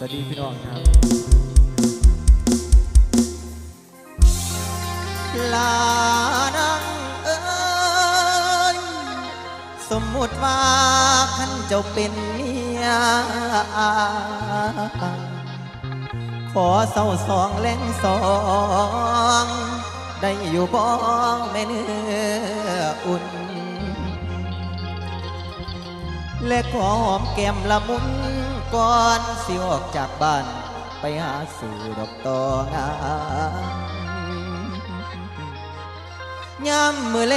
สวัสดีพี่น้องครับลานังเอ้ยสมมุติว่าขันเจ้าเป็นเมียขอเศร้าสองแรงสองได้อยู่บ้องแม่เนื้ออุ่น และขอหอมแก้มละมุน ก่อนสิออกจากบ้านไปหาสู่ดอกตองายามมือแล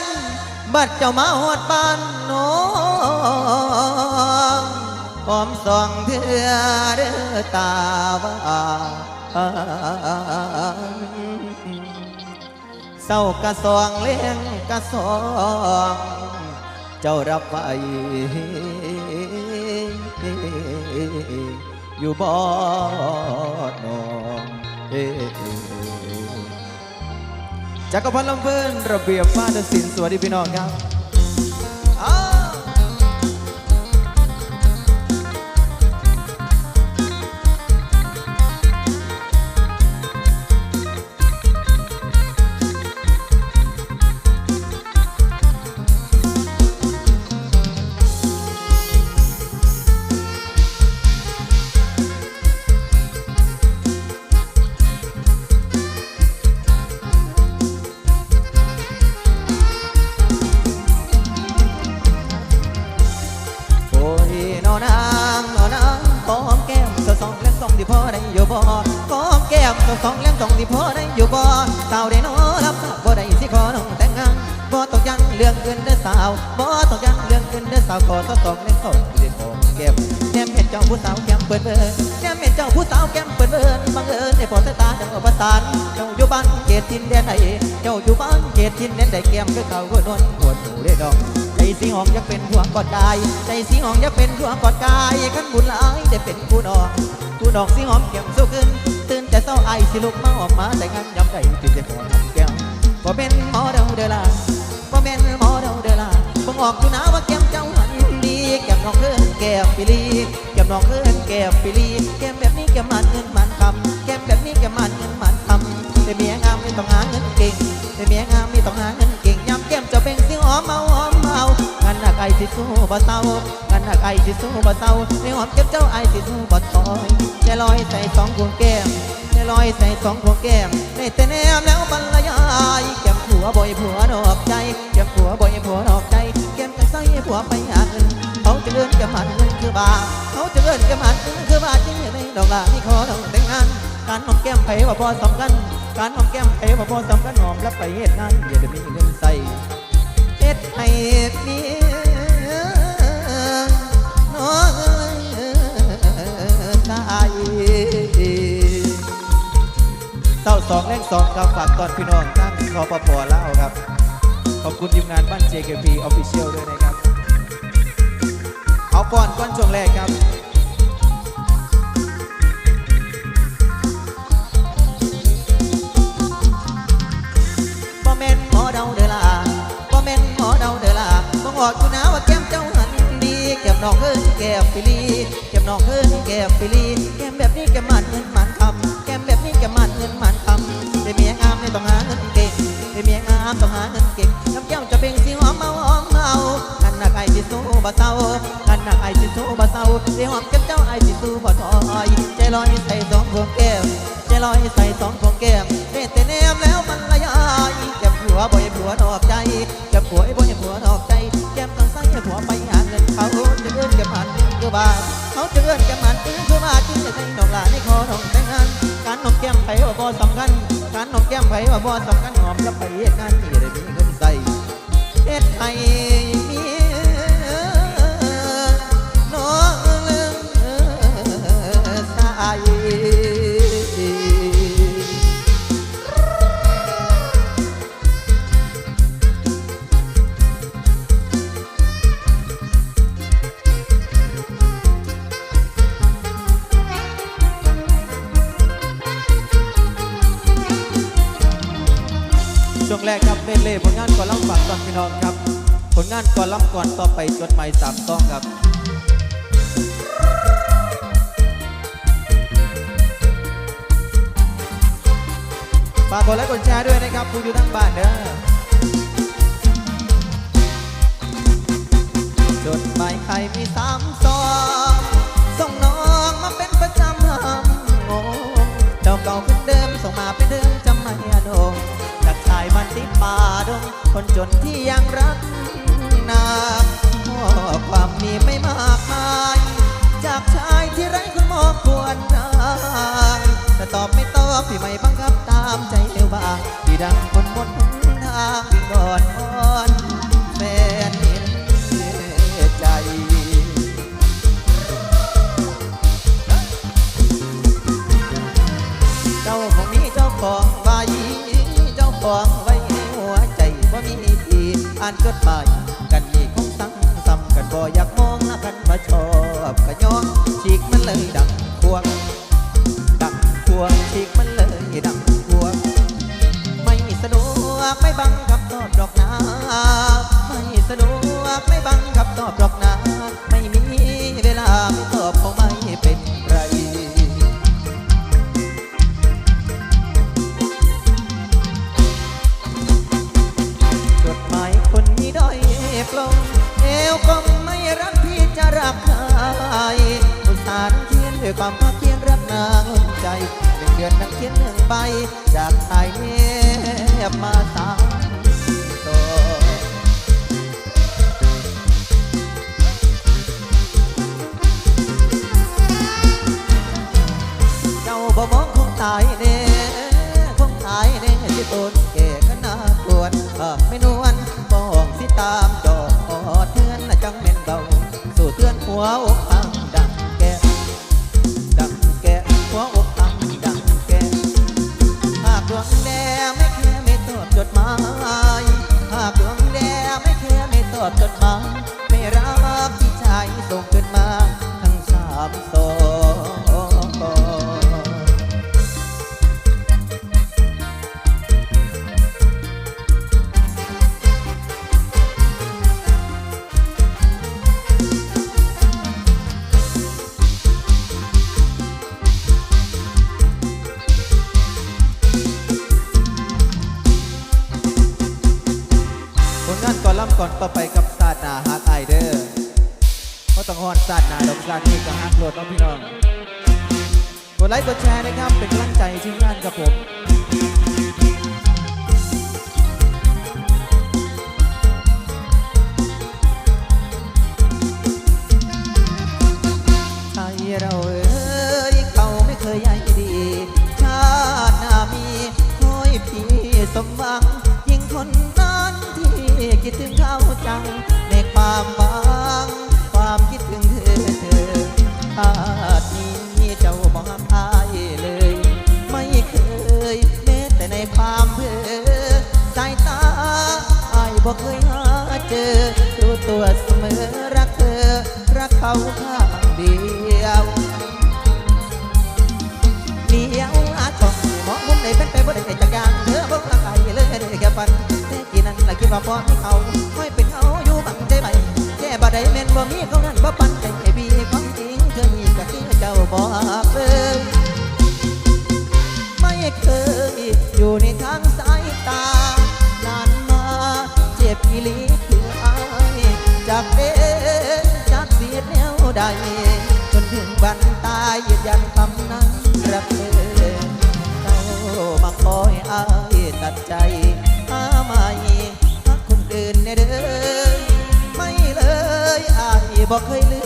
งบัดเจ้ามาหอดบ้านน้องหอมส่องเถื่อเด้อตาว่าเศร้ากะสองเลี้ยงกะสอง เจ้ารับไว้ อยู่บ่นองเอ้จักรพันธ์ลำเพิ่นระเบียบมาตศิลป์สวัสดีพี่น้องครับาวขอสะสองแลมสองที่หอมแก้มแก้มเห็นเจ้าผู้สาวแก้มเปิดเบิ่นแก้มเห็นเจ้าผู้สาวแก้มเปิดเบิ่นบังเอิญได้พอสายตาจังประสานเจ้าอยู่บ้านเขตทินแดนไหนเจ้าอยู่บ้านเขตทินแดนใดแก้มคือเขาก็นวลปวดหูได้ดอกใจสีหองอยากเป็นผัวกอดกายใจสีหองอยากเป็นผัวกอดกายขันบุญหลายได้เป็นผู้นองผู้นองสีหอมแก้มสู้ขึ้นตื่นแต่เศร้าไอสิลุกมาออกมาแต่งานยำไก่ติดแต่หัวน้ำแก้วบ่เป็นหมอเดาเดอล่ะบ่เป็นหมอเดาเดอล่ะบ่งออกอยู่นะ น้องเอิ้นแก้มปิลีแก้มน้องเอิ้นแก้มปิลีแก้มแบบนี้แก้มมันเงินมันคำแก้มแบบนี้แก้มมันเงินมันคำแต่เมียงามไม่ต้องหาเงินเก่งแต่เมียงามไม่ต้องหาเงินเก่งยำแก้มจะเป็นสีหอมเมาหอมเมางานหนักไอสิสู้บ่เศร้างานหนักไอสิสู้บ่เศร้าในหอมเก็บเจ้าไอสิสู้บ่ถอยใจลอยใส่สองพวงแก้มใจลอยใส่สองพวงแก้มในแต่แนมแล้วบรรยายแก้มผัวบ่อยผัวะเลื่อนแกมันคือบาเขาจะเลื่อนแก้มหันคือบาจริงในดอกลาที่ขอต้องแต่งงาน การหอมแก้มไผว่าพอสำคัญการหอมแก้มไผว่าพอสำคัญหอมแล้วไปเฮ็ดงานอย่าได้มีเงินใส่เฮ็ดให้เมียน้องตายเศร้าสองแรงสองครับฝากตอนพี่น้องทั้งคอปปลาครับ ขอบคุณทีมงานบ้าน JKP Official ด้วยนะครับ เอาก่อนก้อนช่วงแรกครับบ่แม่นหมอเดาเด้อล่ะบ่แม่นหมอเดาเด้อล่ะบ่งออกอยู่นะว่าแก้มเจ้าหันดีแก้มน้องเอิ้นแก้มปิลีแก้มน้องเอิ้นแก้มปิลีแก้มแบบนี้แก้มมันเงินมันคำแก้มแบบนี้แก้มมันเงินมันคำได้เมียงามไม่ต้องหาเงินเก่งได้เมียงามต้องหาเงินเก่งน้ำแก้วจะเป็นสีหอมเมาหอมเมา นหนักไอสิสู้บ่เศร้ากันหนักไอสิสู้บ่เศร้าได้หอมแก้มเจ้าไอสิสู้บ่ถอยใจลอยใส่สองพวงแก้มใจลอยใส่สองพวงแก้มได้แต่แนมแล้วมันละยายแก้มผัวบ่อยผัวนอกใจแก้มผัวไอ้บ่อยผัวนอกใจแก้มต้องใส่ห้ผัวไปหาเงินเขาจะเอื้อนแก้มหันคือบาเขาจะเอื้อนแก้มหันคือบาทจึงจะให้น้องหลานนี่ขอน้องแต่งงานการน้องแก้มไผว่าบ่สำคัญการน้องแก้มไผว่าบ่สำคัญหอมแล้วไปเฮ็ดงานที่ได้มีเงินใส่เฮ็ดให้เมี ช่วงแรกครับเมนเล่ผลงานก่อนล่ำฝากตอนพี่น้องครับ ผลงานก่อนล่ำก่อนต่อไปจดหมายสามต้องครับากกดไลค์กดแชร์ด้วยนะครับผู้อยู่ทั้งบ้านเด้อจดหมายใครมีสามซองส่งน้องมาเป็นประจำหำงงเจ้าเก่าเป็นเดิมส่งมาเป็นเดิมจำไม่อดงจากชายมันติดป่าดง คนจนที่ยังรักนาข้อความมีไม่มากมาย จากชายที่ไร้คุณมองควรนางแต่ตอบไม่ตอบพี่ไม่บัง ดังคนหมดหนทางวิ่งอนอ่อนแฟนเห็นใจเจ้าของมีเจ้าของไว้เจ้าของไว้ในหัวใจว่ามีทีอ่านจดหมายกันนี่คงตั้งซ้ำกันบ่อยากมองหากันมาชอบกะย้อนฉีกมันเลยดังควงดังควงฉีกมันเลย กไม่บังกับตอบดอกนาไม่สะดวกไม่บังกับตอบดอกนาไม่มีเวลาไม่ตอบคงไม่เป็นไรจดหมายคนนี้ด้อยปลงเอวก็ไม่รักพี่จะรักใครอุสาห์เขียนด้วยความภาคเพียนรักนางใจหนึ่งเดือนนักเขียนหนึ่งใบจากชายเนี ยบมาสามต่อเจ้าบ่มองคงตายแน่คงตายแน่ที่ตนแก่ก็น่ากลัวหากไม่นวลบ้องสิตามจอดเทือนจังเม่นเบาสู่เตือนหัวอก จดหมาย ก่อนต่อไปกับซาดนาฮักไอเดอร์เพราะต้องหอนซาดนาดอกซาดนี่กับฮักโหลดน้องพี่น้อง กดไลค์กดแชร์นะครับ เป็นกำลังใจทีมงานกับผม เขาข้างเดียวเดียวอาชองมองมุมไหนเป็นไปบ่ได้จักอย่างเธอบ่ละไกเลยได้แค่ฝันแต่กี่นั้นละคิดว่าพอมีเขาค่อยเป็นเขาอยู่บังใจไหมแค่บ่ได้แม่นบ่มีเขานั้นบ่ปันใจให้พี่ความจริงเธอมีก็คือเจ้าบอกเลยไม่เคยอยู่ในทางสายตานานมาเจ็บอีหลีคืออายจากเด่ จนถึงวันตายยันคำนั้นรักเธอเจ้ามาคอยอายตัดใจหาไม่หักคนอื่นเน่เด้อไม่เลยอายบอกเคยลืม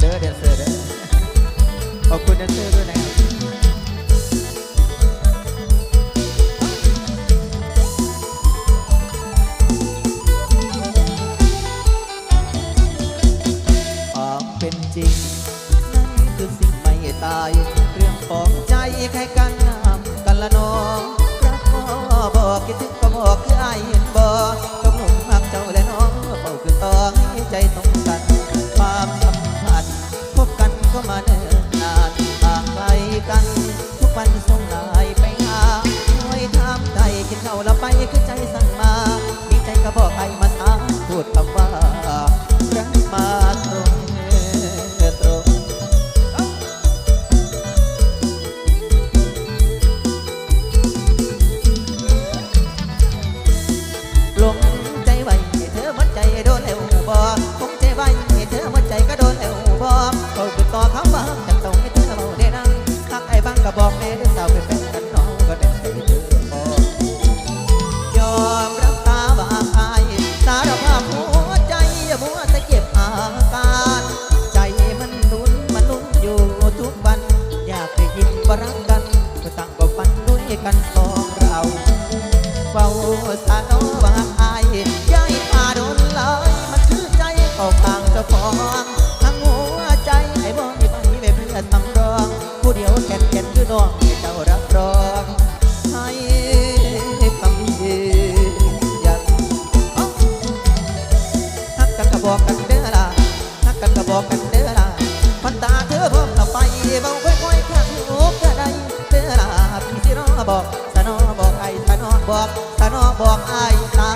得点事。 รับรองให้ยืนนักกันก็บอกกันเด้อล่ะฮักกันก็บอกกันเด้อล่พันตาเธอพร้อมไปเบาค่อยๆข้างหูก็ไดเด้อล่ะพี่สิรอบอกสนอบอกไอ้สนอบอกสนบอกไอ้ตา